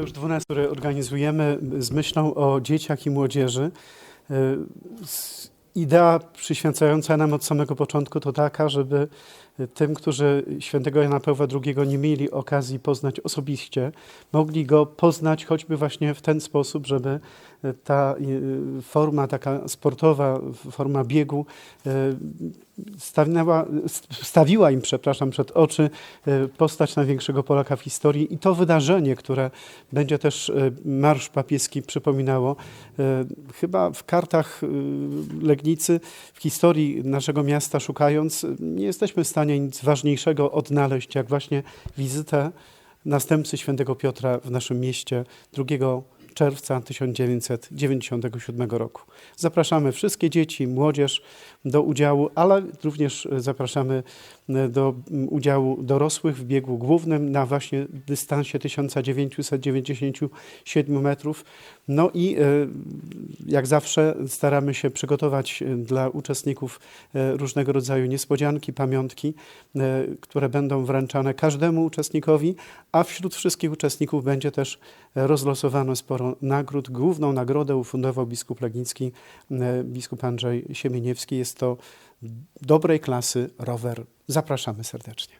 To już 12, które organizujemy z myślą o dzieciach i młodzieży. Y, Idea przyświęcająca nam od samego początku to taka, żeby tym, którzy świętego Jana Pawła II nie mieli okazji poznać osobiście, mogli go poznać choćby właśnie w ten sposób, żeby ta y, forma taka sportowa, forma biegu y, stawiła, stawiła im, przepraszam, przed oczy y, postać największego Polaka w historii i to wydarzenie, które będzie też y, Marsz Papieski przypominało. y, Chyba w kartach Legnicy, w historii naszego miasta szukając, nie jesteśmy w stanie nic ważniejszego odnaleźć, jak właśnie wizytę następcy świętego Piotra w naszym mieście 2 czerwca 1997 roku. Zapraszamy wszystkie dzieci, młodzież do udziału, ale również zapraszamy e, do udziału dorosłych w biegu głównym na właśnie dystansie 1997 metrów. No i e, jak zawsze staramy się przygotować e, dla uczestników e, różnego rodzaju niespodzianki, pamiątki, e, które będą wręczane każdemu uczestnikowi, a wśród wszystkich uczestników będzie też e, rozlosowano sporo nagród. Główną nagrodę ufundował biskup Legnicki, e, biskup Andrzej Siemieniewski. Jest to dobrej klasy rower. Zapraszamy serdecznie.